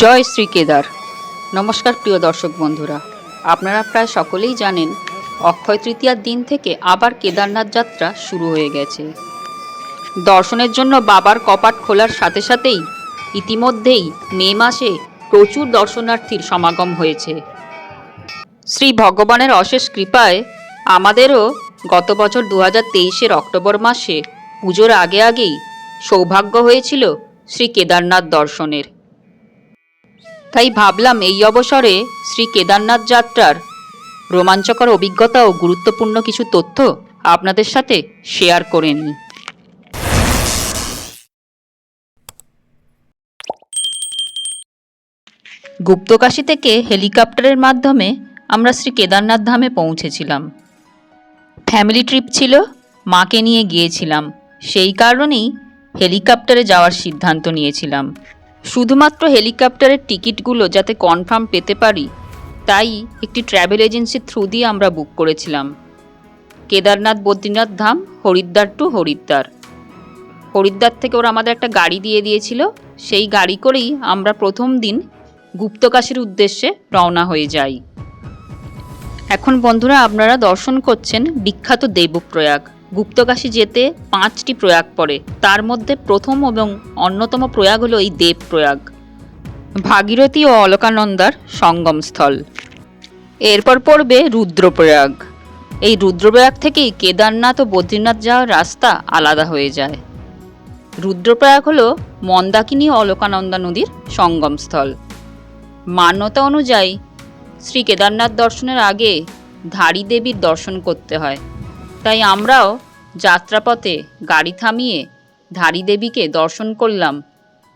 জয় শ্রী কেদার। নমস্কার প্রিয় দর্শক বন্ধুরা। আপনারা প্রায় সকলেই জানেন, অক্ষয় তৃতীয়ার দিন থেকে আবার কেদারনাথ যাত্রা শুরু হয়ে গেছে। দর্শনের জন্য বাবার কপাট খোলার সাথে সাথেই ইতিমধ্যেই মে মাসে প্রচুর দর্শনার্থীর সমাগম হয়েছে। শ্রী ভগবানের অশেষ কৃপায় আমাদেরও গত বছর দু হাজার তেইশের অক্টোবর মাসে পুজোর আগে আগেই সৌভাগ্য হয়েছিল শ্রী কেদারনাথ দর্শনের। তাই ভাবলাম এই অবসরে শ্রী কেদারনাথ যাত্রার রোমাঞ্চকর অভিজ্ঞতা ও গুরুত্বপূর্ণ কিছু তথ্য আপনাদের সাথে শেয়ার করে নিই। গুপ্তকাশী থেকে হেলিকপ্টারের মাধ্যমে আমরা শ্রী কেদারনাথ ধামে পৌঁছেছিলাম। ফ্যামিলি ট্রিপ ছিল, মাকে নিয়ে গিয়েছিলাম। সেই কারণেই হেলিকপ্টারে যাওয়ার সিদ্ধান্ত নিয়েছিলাম। শুধুমাত্র হেলিকপ্টারের টিকিটগুলো যাতে কনফার্ম পেতে পারি, তাই একটি ট্র্যাভেল এজেন্সির থ্রু দিয়ে আমরা বুক করেছিলাম। কেদারনাথ, বদ্রীনাথ ধাম, হরিদ্বার টু হরিদ্বার। হরিদ্বার থেকে ওরা আমাদের একটা গাড়ি দিয়ে দিয়েছিল। সেই গাড়ি করেই আমরা প্রথম দিন গুপ্তকাশীর উদ্দেশ্যে রওনা হয়ে যাই। এখন বন্ধুরা, আপনারা দর্শন করছেন বিখ্যাত দেবপ্রয়াগ। গুপ্তকাশী যেতে পাঁচটি প্রয়াগ পড়ে। তার মধ্যে প্রথম এবং অন্যতম প্রয়াগ হলো এই দেব প্রয়াগ। ভাগীরথী ও অলকানন্দার সঙ্গমস্থল। এরপর পড়বে রুদ্রপ্রয়াগ এই রুদ্রপ্রয়াগ থেকেই কেদারনাথ ও বদ্রীনাথ যাওয়ার রাস্তা আলাদা হয়ে যায়। রুদ্রপ্রয়াগ হল মন্দাকিনী অলকানন্দা নদীর সঙ্গমস্থল। মান্যতা অনুযায়ী শ্রী কেদারনাথ দর্শনের আগে ধারী দেবীর দর্শন করতে হয়। তাই আমরাও যাত্রাপথে গাড়ি থামিয়ে ধারী দেবীকে দর্শন করলাম।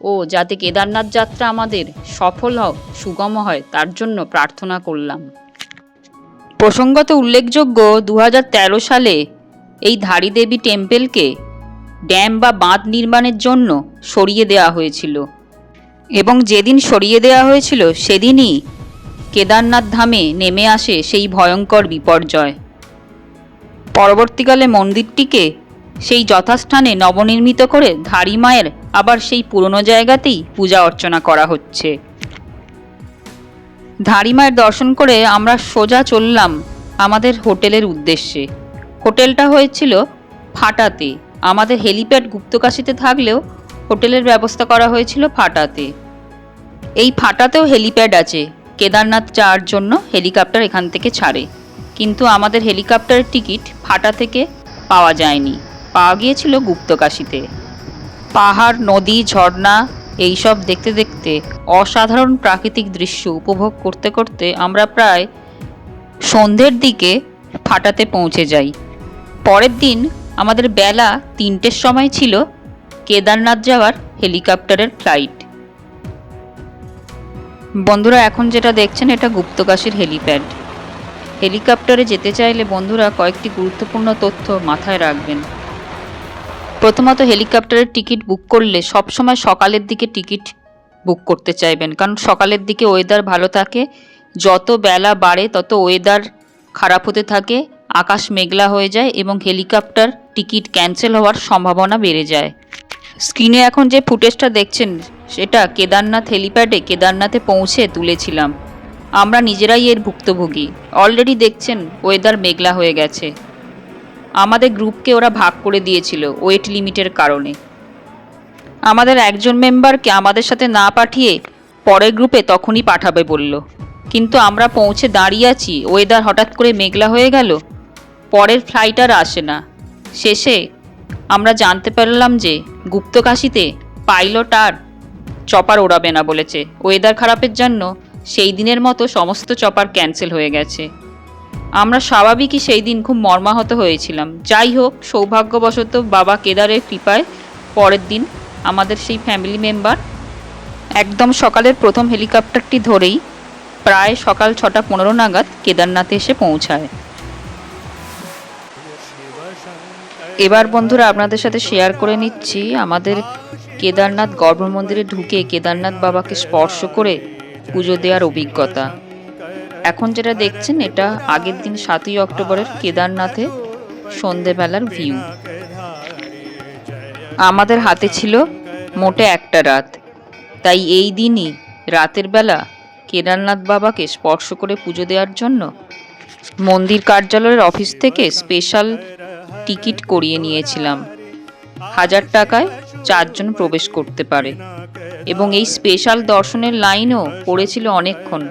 ও যাতে কেদারনাথ যাত্রা আমাদের সফল হোক, সুগম হয়, তার জন্য প্রার্থনা করলাম। প্রসঙ্গত উল্লেখযোগ্য দু হাজার তেরো সালে এই ধারী দেবী টেম্পেলকে ড্যাম বা বাঁধ নির্মাণের জন্য সরিয়ে দেওয়া হয়েছিল। এবং যেদিন সরিয়ে দেওয়া হয়েছিল, সেদিনই কেদারনাথ ধামে নেমে আসে সেই ভয়ঙ্কর বিপর্যয়। পরবর্তীকালে মন্দিরটিকে সেই যথাস্থানে নবনির্মিত করে ধারী মায়ের আবার সেই পুরনো জায়গাতেই পূজা অর্চনা করা হচ্ছে। ধারী মায়ের দর্শন করে আমরা সোজা চললাম আমাদের হোটেলের উদ্দেশ্যে। হোটেলটা হয়েছিল ফাটাতে। আমাদের হেলিপ্যাড গুপ্তকাশিতে থাকলেও হোটেলের ব্যবস্থা করা হয়েছিল ফাটাতে। এই ফাটাতেও হেলিপ্যাড আছে। কেদারনাথ যাওয়ার জন্য হেলিকপ্টার এখান থেকে ছাড়ে। কিন্তু আমাদের হেলিকপ্টারের টিকিট ফাটা থেকে পাওয়া যায়নি। পাওয়া গিয়েছিল গুপ্তকাশিতে। পাহাড়, নদী, ঝর্ণা, এইসব দেখতে দেখতে অসাধারণ প্রাকৃতিক দৃশ্য উপভোগ করতে করতে আমরা প্রায় সন্ধ্যের দিকে ফাটাতে পৌঁছে যাই। পরের দিন আমাদের বেলা তিনটের সময় ছিল কেদারনাথ যাওয়ার হেলিকপ্টারের ফ্লাইট। বন্ধুরা, এখন যেটা দেখছেন, এটা গুপ্তকাশীর হেলিপ্যাড। হেলিকপ্টারে যেতে চাইলে বন্ধুরা কয়েকটি গুরুত্বপূর্ণ তথ্য মাথায় রাখবেন। প্রথমত, হেলিকপ্টারের টিকিট বুক করলে সবসময় সকালের দিকে টিকিট বুক করতে চাইবেন। কারণ সকালের দিকে ওয়েদার ভালো থাকে, যত বেলা বাড়ে তত ওয়েদার খারাপ হতে থাকে, আকাশ মেঘলা হয়ে যায় এবং হেলিকপ্টার টিকিট ক্যান্সেল হওয়ার সম্ভাবনা বেড়ে যায়। স্ক্রিনে এখন যে ফুটেজটা দেখছেন, সেটা কেদারনাথ হেলিপ্যাডে কেদারনাথে পৌঁছে তুলেছিলাম। আমরা নিজেরাই এর ভুক্তভোগী। অলরেডি দেখছেন ওয়েদার মেঘলা হয়ে গেছে। আমাদের গ্রুপকে ওরা ভাগ করে দিয়েছিল ওয়েট লিমিটের কারণে। আমাদের একজন মেম্বারকে আমাদের সাথে না পাঠিয়ে পরের গ্রুপে তখনই পাঠাবে বলল। কিন্তু আমরা পৌঁছে দাঁড়িয়ে আছি ওয়েদার হঠাৎ করে মেঘলা হয়ে গেল। পরের ফ্লাইট আর আসে না। শেষে আমরা জানতে পারলাম যে গুপ্তকাশিতে পাইলট আর চপার ওড়াবে না বলেছে। ওয়েদার খারাপের জন্য সেই দিনের মতো সমস্ত চপার ক্যান্সেল হয়ে গেছে। আমরা স্বাভাবিকই সেই দিন খুব মর্মাহত হয়েছিলাম। যাই হোক, সৌভাগ্যবশত বাবা কেদারের কৃপায় পরের দিন আমাদের সেই ফ্যামিলি মেম্বার একদম সকালের প্রথম হেলিকপ্টারটি ধরেই প্রায় সকাল ছটা পনেরো নাগাদ কেদারনাথে এসে পৌঁছায়। এবার বন্ধুরা আপনাদের সাথে শেয়ার করে নিচ্ছি, আমাদের কেদারনাথ গর্ভমন্দিরে ঢুকে কেদারনাথ বাবাকে স্পর্শ করে পুজো দেওয়ার অভিজ্ঞতা। এখন যেটা দেখছেন, এটা আগের দিন সাতই অক্টোবরের কেদারনাথে সন্ধেবেলার ভিউ আমাদের হাতে ছিল মোটে একটা রাত। তাই এই দিনই রাতের বেলা কেদারনাথ বাবাকে স্পর্শ করে পুজো দেওয়ার জন্য মন্দির কার্যালয়ের অফিস থেকে স্পেশাল টিকিট করিয়ে নিয়েছিলাম। হাজার টাকায় চারজন প্রবেশ করতে পারে। এবং এই স্পেশাল দর্শনের লাইনও পড়েছিল অনেকক্ষণ।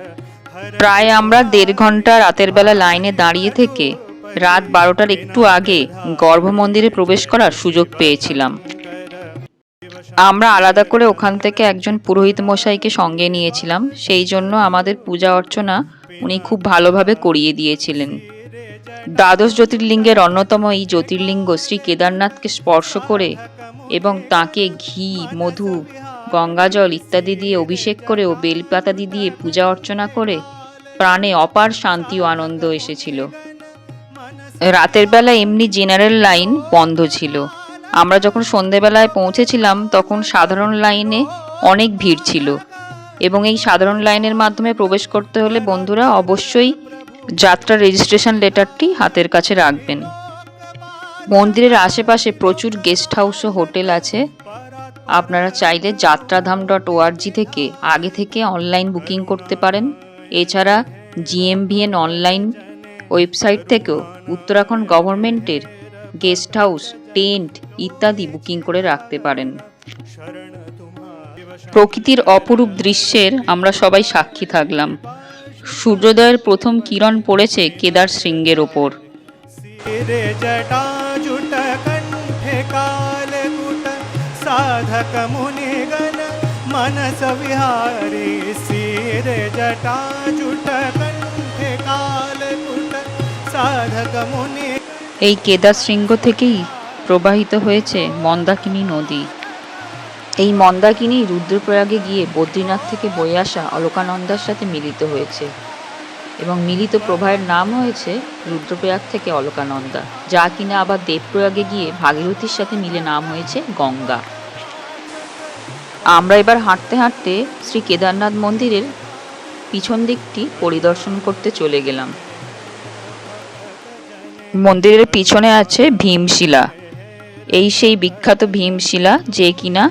প্রায় আমরা দেড় ঘণ্টা রাতের বেলা লাইনে দাঁড়িয়ে থেকে রাত বারোটার একটু আগে গর্ভ মন্দিরে প্রবেশ করার সুযোগ পেয়েছিলাম। আমরা আলাদা করে ওখান থেকে একজন পুরোহিত মশাইকে সঙ্গে নিয়েছিলাম। সেই জন্য আমাদের পূজা অর্চনা উনি খুব ভালোভাবে করিয়ে দিয়েছিলেন। দ্বাদশ জ্যোতির্লিঙ্গের অন্যতম এই জ্যোতির্লিঙ্গ শ্রী কেদারনাথকে স্পর্শ করে এবং তাকে ঘি, মধু, গঙ্গাজল ইত্যাদি দিয়ে অভিষেক করে ও বেলপাতা দিয়ে পূজা অর্চনা করে প্রাণে অপার শান্তি ও আনন্দ এসেছিল। রাতের বেলা এমনি জেনারেল লাইন বন্ধ ছিল। আমরা যখন সন্ধেবেলায় পৌঁছেছিলাম, তখন সাধারণ লাইনে অনেক ভিড় ছিল এবং এই সাধারণ লাইনের মাধ্যমে প্রবেশ করতে হলে বন্ধুরা অবশ্যই যাত্রা রেজিস্ট্রেশন লেটারটি হাতের কাছে রাখবেন। মন্দিরের আশেপাশে প্রচুর গেস্ট হাউস ও হোটেল আছে। আপনারা চাইলে যাত্রাধাম ডট ওআরজি থেকে আগে থেকে অনলাইন বুকিং করতে পারেন। এছাড়া জিএমভিএন অনলাইন ওয়েবসাইট থেকেও উত্তরাখণ্ড গভর্নমেন্টের গেস্ট হাউস টেন্ট ইত্যাদি বুকিং করে রাখতে পারেন। প্রকৃতির অপরূপ দৃশ্যের আমরা সবাই সাক্ষী থাকলাম। সূর্যোদয়ের প্রথম কিরণ পড়েছে কেদার শৃঙ্গের ওপর रे जटाजुट कण्ठे कालकुट साधक मुनिगण मनस विहारी सिरे जटाजुट कण्ठे कालकुट साधक मुनि এই কেদার শৃঙ্গ থেকেই প্রবাহিত হয়েছে মন্দাকিনী নদী এই মন্দাকিনী রুদ্রপ্রয়াগে গিয়ে বদ্রীনাথ থেকে বয়ে আসা অলকানন্দার সাথে মিলিত হয়েছে এবং মিলিত প্রবাহের নাম হয়েছে রুদ্রপ্রয়াগ থেকে অলকানন্দা, যা কিনা আবার দেবপ্রয়াগে গিয়ে ভাগীরথীর সাথে মিলে নাম হয়েছে গঙ্গা। আমরা এবার হাঁটতে হাঁটতে শ্রী কেদারনাথ মন্দিরের পিছন দিকটি পরিদর্শন করতে চলে গেলাম। মন্দিরের পিছনে আছে ভীমশিলা। এই সেই বিখ্যাত ভীমশিলা যে কিনা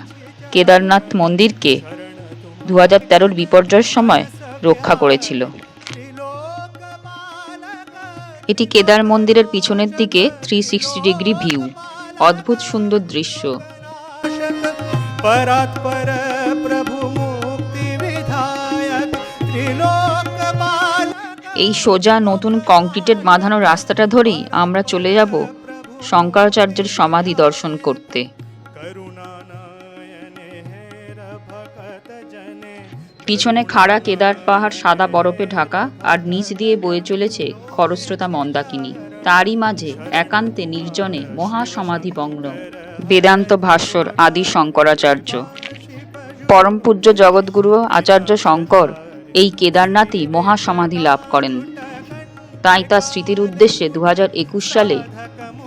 কেদারনাথ মন্দিরকে দু হাজার তেরোর বিপর্যয়ের সময় রক্ষা করেছিল। এটি কেদার মন্দিরের পিছনের দিকে থ্রি সিক্সটি ডিগ্রি ভিউ অদ্ভুত সুন্দর দৃশ্য। এই সোজা নতুন কংক্রিটের বাঁধানো রাস্তাটা ধরেই আমরা চলে যাব শঙ্করাচার্যের সমাধি দর্শন করতে। পিছনে খাড়া কেদার পাহাড় সাদা বরফে ঢাকা আর নিচ দিয়ে বয়ে চলেছে খরস্রোতা মন্দাকিনী। তারই মাঝে একান্তে নির্জনে মহাসমাধি বঙ্গ। বেদান্ত ভাস্বর আদি শঙ্করাচার্য। পরম পূজ্য জগৎগুরু আচার্য শঙ্কর এই কেদারনাথই মহাসমাধি লাভ করেন। তাই তার স্মৃতির উদ্দেশ্যে দু সালে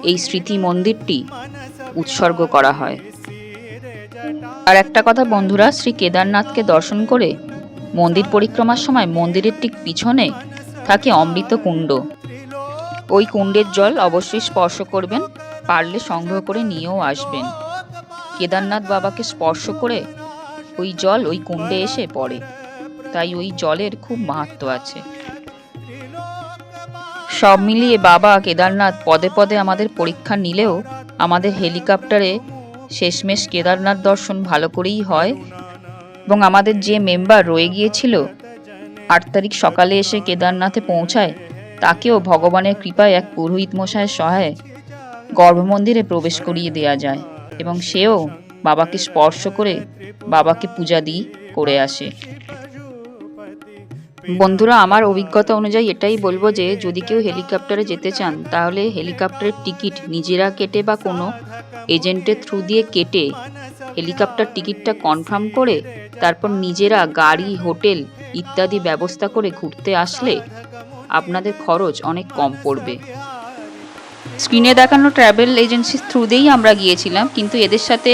এই স্মৃতি মন্দিরটি উৎসর্গ করা হয়। আর একটা কথা, বন্ধুরা, শ্রী কেদারনাথকে দর্শন করে মন্দির পরিক্রমার সময় মন্দিরের ঠিক পিছনে থাকে অমৃত কুণ্ড। ওই কুণ্ডের জল অবশ্যই স্পর্শ করবেন, পারলে সংগ্রহ করে নিয়েও আসবেন। কেদারনাথ বাবাকে স্পর্শ করে ওই জল ওই কুণ্ডে এসে পড়ে। তাই ওই জলের খুব মাহাত্ম্য আছে। সব মিলিয়ে বাবা কেদারনাথ পদে পদে আমাদের পরীক্ষা নিলেও আমাদের হেলিকপ্টারে শেষমেশ কেদারনাথ দর্শন ভালো করেই হয় এবং আমাদের যে মেম্বার রয়ে গিয়েছিল, আট তারিখ সকালে এসে কেদারনাথে পৌঁছায়, তাকেও ভগবানের কৃপায় এক পুরোহিত মশায়ের সহায় গর্ভমন্দিরে প্রবেশ করিয়ে দেয়া যায় এবং সেও বাবাকে স্পর্শ করে বাবাকে পূজা দিই করে আসে। বন্ধুরা, আমার অভিজ্ঞতা অনুযায়ী এটাই বলব যে, যদি কেউ হেলিকপ্টারে যেতে চান, তাহলে হেলিকপ্টারের টিকিট নিজেরা কেটে বা কোনো এজেন্টের থ্রু দিয়ে কেটে হেলিকপ্টার টিকিটটা কনফার্ম করে, তারপর নিজেরা গাড়ি, হোটেল ইত্যাদি ব্যবস্থা করে ঘুরতে আসলে আপনাদের খরচ অনেক কম পড়বে। স্ক্রিনে দেখানো ট্রাভেল এজেন্সির থ্রু দিয়েই আমরা গিয়েছিলাম, কিন্তু এদের সাথে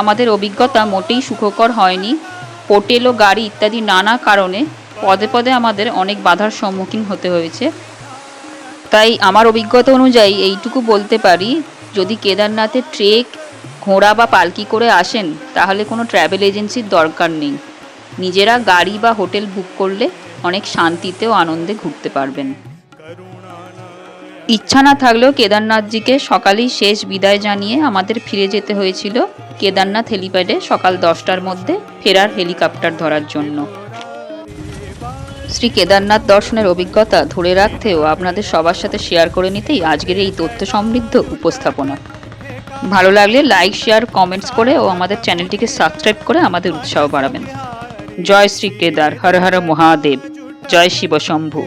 আমাদের অভিজ্ঞতা মোটেই সুখকর হয়নি। হোটেল ও গাড়ি ইত্যাদি নানা কারণে পদে পদে আমাদের অনেক বাধার সম্মুখীন হতে হয়েছে। তাই আমার অভিজ্ঞতা অনুযায়ী এইটুকু বলতে পারি, যদি কেদারনাথে ট্রেক, ঘোড়া বা পালকি করে আসেন, তাহলে কোনো ট্রাভেল এজেন্সির দরকার নেই। নিজেরা গাড়ি বা হোটেল বুক করলে অনেক শান্তিতে ও আনন্দে ঘুরতে পারবেন। ইচ্ছা না থাকলেও কেদারনাথজিকে সকালেই শেষ বিদায় জানিয়ে আমাদের ফিরে যেতে হয়েছিল কেদারনাথ হেলিপ্যাডে সকাল দশটার মধ্যে ফেরার হেলিকপ্টার ধরার জন্য। শ্রী কেদারনাথ দর্শনের অভিজ্ঞতা ধরে রাখতেও আপনাদের সবার সাথে শেয়ার করে নিতেই আজকের এই তথ্য সমৃদ্ধ উপস্থাপনা। ভালো লাগলে লাইক শেয়ার কমেন্টস করে ও আমাদের চ্যানেলটিকে সাবস্ক্রাইব করে আমাদের উৎসাহ বাড়াবেন। জয় শ্রী কেদার, হর হর মহাদেব, জয় শিব শম্ভু।